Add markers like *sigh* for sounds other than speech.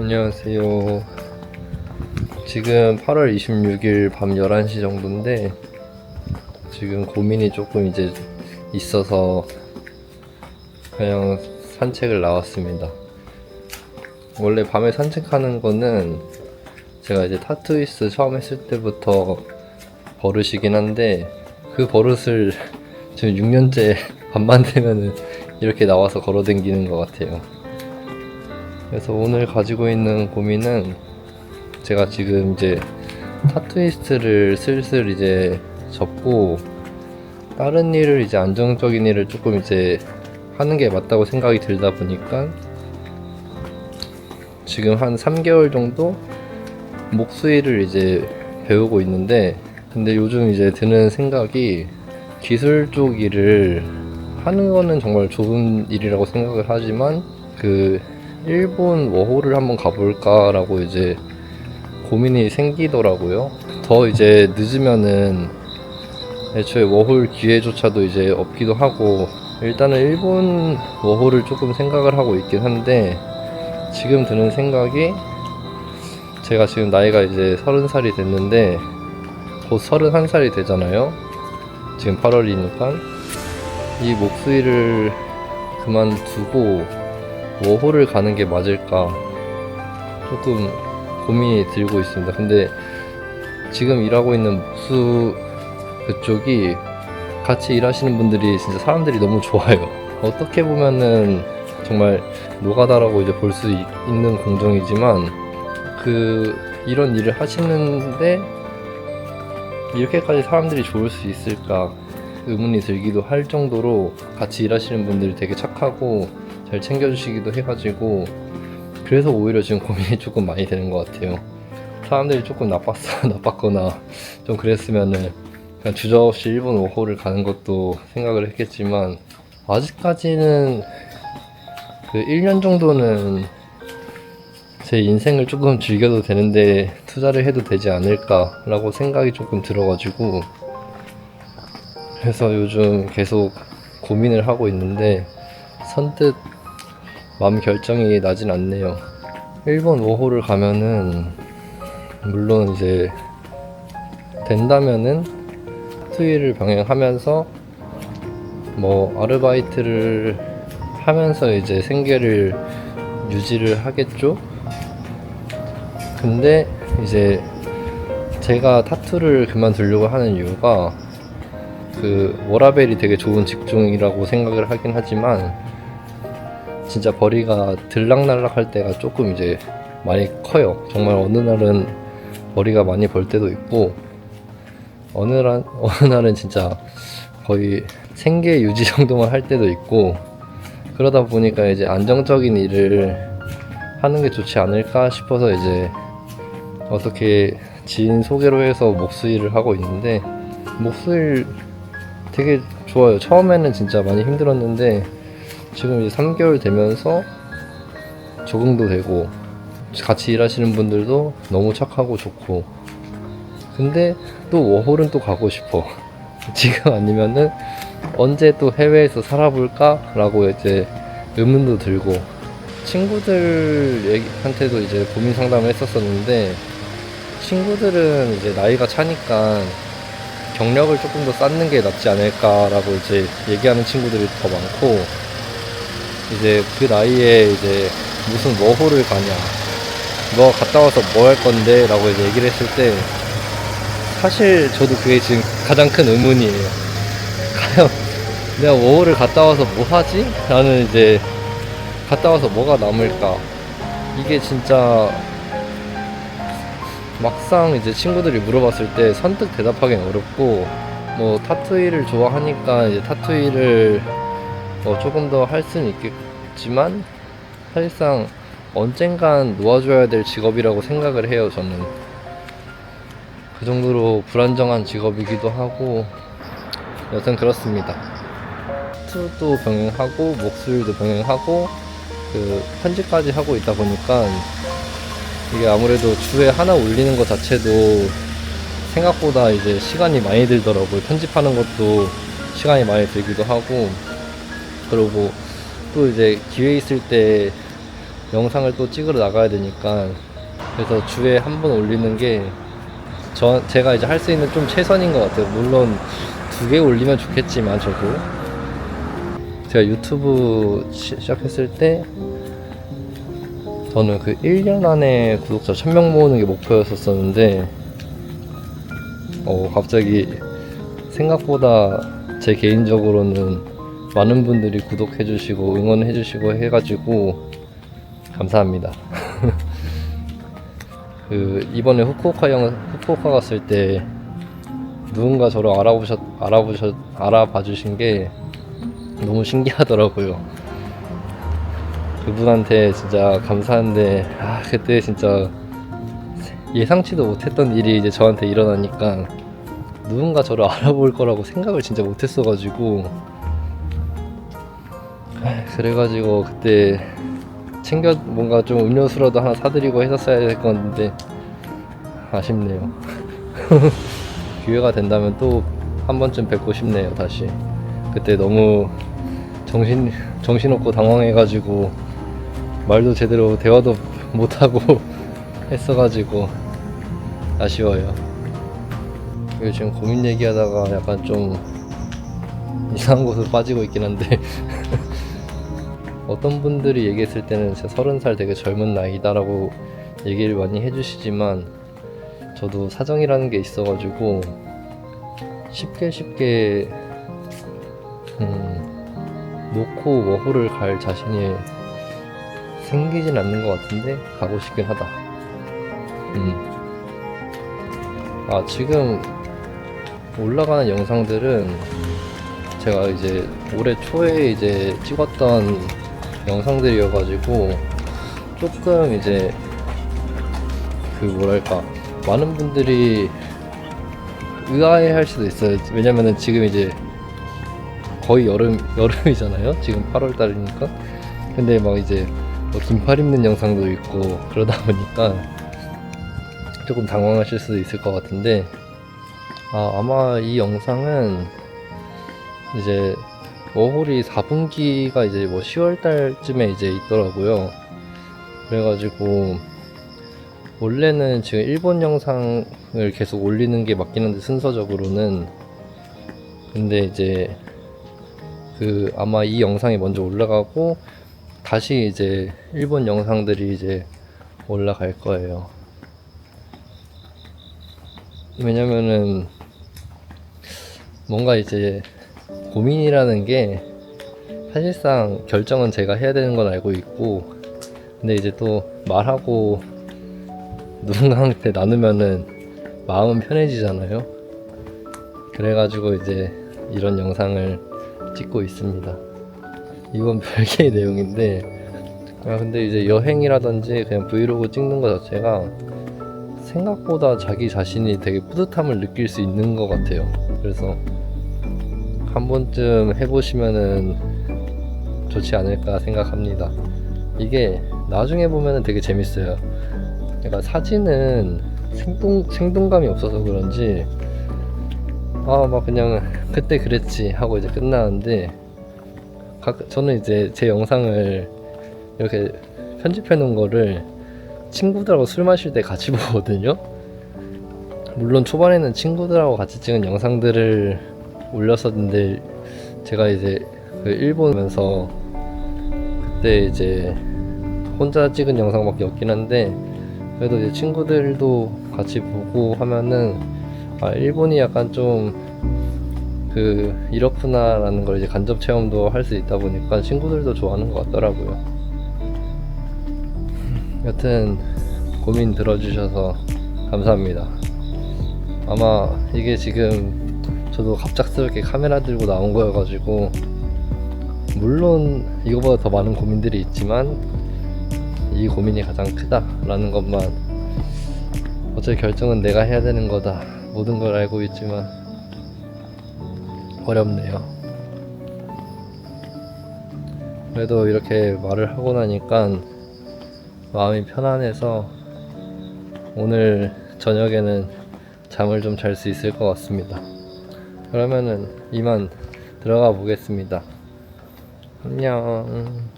안녕하세요. 지금 8월 26일 밤 11시 정도인데, 지금 고민이 조금 이제 있어서 그냥 산책을 나왔습니다. 원래 밤에 산책하는 거는 제가 이제 타투이스 처음 했을 때부터 버릇이긴 한데, 그 버릇을 *laughs* 지금 6년째 밤만 *laughs* 되면은 이렇게 나와서 걸어 댕기는 것 같아요. 그래서 오늘 가지고 있는 고민은 제가 지금 이제 타투이스트를 슬슬 이제 접고 다른 일을 이제 안정적인 일을 조금 이제 하는 게 맞다고 생각이 들다 보니까 지금 한 3개월 정도 목수일을 이제 배우고 있는데 근데 요즘 이제 드는 생각이 기술 쪽 일을 하는 거는 정말 좋은 일이라고 생각을 하지만 그 일본 워홀을 한번 가볼까라고 이제 고민이 생기더라고요. 더 이제 늦으면은 애초에 워홀 기회조차도 이제 없기도 하고 일단은 일본 워홀을 조금 생각을 하고 있긴 한데 지금 드는 생각이 제가 지금 나이가 이제 서른 살이 됐는데 곧 서른 한 살이 되잖아요. 지금 8월이니까 이 목수일을 그만두고 워홀을 가는 게 맞을까 조금 고민이 들고 있습니다. 근데 지금 일하고 있는 목수 그쪽이 같이 일하시는 분들이 진짜 사람들이 너무 좋아요. 어떻게 보면은 정말 노가다라고 이제 볼 수 있는 공정이지만 그 이런 일을 하시는데 이렇게까지 사람들이 좋을 수 있을까 의문이 들기도 할 정도로 같이 일하시는 분들이 되게 착하고 잘 챙겨주시기도 해가지고 그래서 오히려 지금 고민이 *laughs* 조금 많이 되는 것 같아요. 사람들이 조금 나빴어 *laughs* 나빴거나 좀 그랬으면은 그냥 주저없이 일본 5호를 가는 것도 생각을 했겠지만 아직까지는 그 1년 정도는 제 인생을 조금 즐겨도 되는데 투자를 해도 되지 않을까라고 생각이 조금 들어가지고 그래서 요즘 계속 고민을 하고 있는데 선뜻 마음 결정이 나진 않네요. 일본 5호를 가면은 물론 이제 된다면은 투일을 병행하면서 뭐 아르바이트를 하면서 이제 생계를 유지를 하겠죠. 근데 이제 제가 타투를 그만두려고 하는 이유가 그 워라벨이 되게 좋은 직종이라고 생각을 하긴 하지만 진짜 벌이가 들락날락 할 때가 조금 이제 많이 커요. 정말 어느 날은 머리가 많이 벌 때도 있고 어느 날 *laughs* 어느 날은 진짜 거의 생계 유지 정도만 할 때도 있고 그러다 보니까 이제 안정적인 일을 하는 게 좋지 않을까 싶어서 이제 어떻게 지인 소개로 해서 목수일을 하고 있는데 목수일 되게 좋아요. 처음에는 진짜 많이 힘들었는데 지금 이제 3개월 되면서 적응도 되고 같이 일하시는 분들도 너무 착하고 좋고. 근데 또 워홀은 또 가고 싶어. *laughs* 지금 아니면은 언제 또 해외에서 살아볼까? 라고 이제 의문도 들고. 친구들한테도 이제 고민 상담을 했었었는데 친구들은 이제 나이가 차니까 경력을 조금 더 쌓는 게 낫지 않을까라고 이제 얘기하는 친구들이 더 많고 이제 그 나이에 이제 무슨 워홀을 가냐 너 갔다 와서 뭐 할 건데? 라고 이제 얘기를 했을 때 사실 저도 그게 지금 가장 큰 의문이에요. *laughs* 과연 내가 워홀을 갔다 와서 뭐 하지? 라는 이제 갔다 와서 뭐가 남을까? 이게 진짜 막상 이제 친구들이 물어봤을 때 선뜻 대답하기는 어렵고 뭐 타투이를 좋아하니까 이제 타투이를 뭐 조금 더 할 수는 있겠지만 사실상 언젠간 놓아줘야 될 직업이라고 생각을 해요 저는. 그 정도로 불안정한 직업이기도 하고 여튼 그렇습니다. 타투도 병행하고 목술도 병행하고 그 편집까지 하고 있다 보니까 이게 아무래도 주에 하나 올리는 것 자체도 생각보다 이제 시간이 많이 들더라고요. 편집하는 것도 시간이 많이 들기도 하고, 그리고 또 이제 기회 있을 때 영상을 또 찍으러 나가야 되니까 그래서 주에 한 번 올리는 게 저, 제가 이제 할 수 있는 좀 최선인 것 같아요. 물론 두 개 올리면 좋겠지만 저도 제가 유튜브 시, 시작했을 때 저는 그 1년 안에 구독자 1000명 모으는 게 목표였었었는데 어 갑자기 생각보다 제 개인적으로는 많은 분들이 구독해 주시고 응원해 주시고 해가지고 감사합니다. *laughs* 그 이번에 후쿠오카 영 후쿠오카 갔을 때 누군가 저를 알아보셨 알아보셨 알아봐 주신 게 너무 신기하더라고요. 그분한테 진짜 감사한데 아 그때 진짜 예상치도 못했던 일이 이제 저한테 일어나니까 누군가 저를 알아볼 거라고 생각을 진짜 못했어가지고 아, 그래가지고 그때 챙겨 뭔가 좀 음료수라도 하나 사드리고 했었어야 될 건데 아쉽네요. *laughs* 기회가 된다면 또 한 번쯤 뵙고 싶네요 다시. 그때 너무 정신 정신없고 당황해가지고 말도 제대로 대화도 못하고 *laughs* 했어가지고 아쉬워요. 지금 고민 얘기하다가 약간 좀 이상한 곳으로 빠지고 있긴 한데 *laughs* 어떤 분들이 얘기했을 때는 진짜 서른 살 되게 젊은 나이다라고 얘기를 많이 해주시지만 저도 사정이라는 게 있어가지고 쉽게 쉽게 음, 놓고 워홀을 갈 자신이 생기진 않는 것 같은데 가고 싶긴 하다. 음. 아 지금 올라가는 영상들은 제가 이제 올해 초에 이제 찍었던 영상들이어가지고 조금 이제 그 뭐랄까 많은 분들이 의아해 할 수도 있어요. 왜냐면은 지금 이제 거의 여름 여름이잖아요. 지금 8월 달이니까. 근데 막 이제 뭐 긴팔 입는 영상도 있고 그러다 보니까 조금 당황하실 수도 있을 것 같은데 아, 아마 이 영상은 이제 워홀이 4분기가 이제 뭐 10월 달쯤에 이제 있더라고요. 그래가지고 원래는 지금 일본 영상을 계속 올리는 게 맞긴 한데 순서적으로는 근데 이제 그 아마 이 영상이 먼저 올라가고 다시 이제 일본 영상들이 이제 올라갈 거예요. 왜냐면은 뭔가 이제 고민이라는 게 사실상 결정은 제가 해야 되는 건 알고 있고 근데 이제 또 말하고 누군가한테 나누면은 마음은 편해지잖아요. 그래가지고 이제 이런 영상을 찍고 있습니다. 이건 *laughs* 별개의 내용인데, 아, 근데 이제 여행이라든지 그냥 브이로그 찍는 것 자체가 생각보다 자기 자신이 되게 뿌듯함을 느낄 수 있는 것 같아요. 그래서 한 번쯤 해보시면은 좋지 않을까 생각합니다. 이게 나중에 보면은 되게 재밌어요. 그러니까 사진은 생동, 생동감이 없어서 그런지 아 막 그냥 그때 그랬지 하고 이제 끝나는데 각, 저는 이제 제 영상을 이렇게 편집해 놓은 거를 친구들하고 술 마실 때 같이 *laughs* 보거든요 물론 초반에는 친구들하고 같이 찍은 영상들을 올렸었는데 제가 이제 그 일본에서 그때 이제 혼자 찍은 영상밖에 없긴 한데 그래도 이제 친구들도 같이 보고 하면은 아 일본이 약간 좀 그 이렇구나라는 걸 이제 간접 체험도 할 수 있다 보니까 친구들도 좋아하는 것 같더라고요. 여튼 고민 들어주셔서 감사합니다. 아마 이게 지금 저도 갑작스럽게 카메라 들고 나온 거여가지고 물론 이거보다 더 많은 고민들이 있지만 이 고민이 가장 크다라는 것만 어차피 결정은 내가 해야 되는 거다. 모든 걸 알고 있지만 어렵네요. 그래도 이렇게 말을 하고 나니까 마음이 편안해서 오늘 저녁에는 잠을 좀 잘 수 있을 것 같습니다 그러면은 이만 들어가 보겠습니다. 안녕